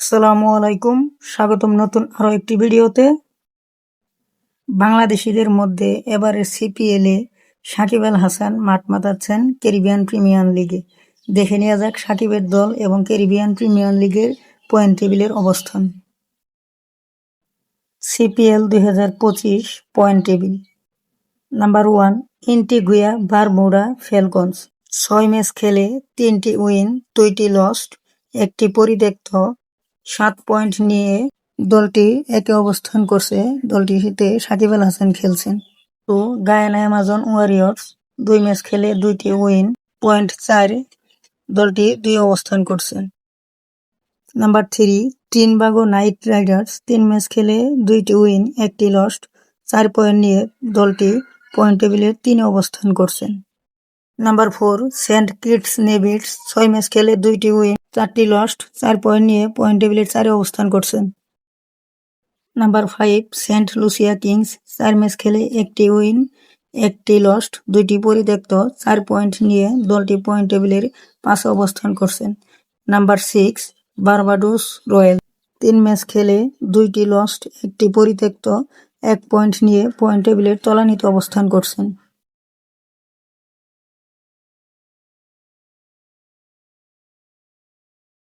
আসসালামু আলাইকুম। স্বাগতম নতুন আরও একটি ভিডিওতে। বাংলাদেশিদের মধ্যে এবারের সিপিএলে সাকিব আল হাসান মাঠ মাতাচ্ছেন ক্যারিবিয়ান প্রিমিয়ার লিগে। দেখে নেওয়া যাক সাকিবের দল এবং ক্যারিবিয়ান প্রিমিয়ার লিগের পয়েন্ট টেবিলের অবস্থান। সিপিএল দুই হাজার পঁচিশ point table. Number one, Antigua Barbuda Falcons ছয় ম্যাচ খেলে তিনটি উইন, দুইটি লস্ট, একটি পরিত্যক্ত সাত পয়েন্ট নিয়ে দলটি একে অবস্থান করছে। দলটিতে সাকিব আল হাসান খেলছেন। তো গায়ানা অ্যামাজন ওয়ারিয়র্স দুই ম্যাচ খেলে দুইটি উইন, পয়েন্ট চার দলটি দুই অবস্থান করছেন। নাম্বার থ্রি তিন বাগো নাইট রাইডার্স তিন ম্যাচ খেলে দুইটি উইন, একটি লস্ট, চার পয়েন্ট নিয়ে দলটি পয়েন্ট টেবিলের তিনে অবস্থান করছেন। Number four, Saint Kitts Nevis ছয় ম্যাচ খেলে দুইটি উইন, চারটি লস্ট, চার পয়েন্ট নিয়ে পয়েন্ট টেবিলের চারে অবস্থান করছেন। Number five, Saint Lucia Kings চার ম্যাচ খেলে একটি উইন, একটি লস্ট, দুইটি পরিত্যক্ত, চার পয়েন্ট নিয়ে দলটি পয়েন্ট টেবিলের পাশে অবস্থান করছেন। নাম্বার সিক্স, বারবাডোস রয়্যাল, তিন ম্যাচ খেলে দুইটি লস্ট, একটি পরিত্যক্ত, এক পয়েন্ট নিয়ে পয়েন্ট টেবিলের তলানিতে অবস্থান করছেন।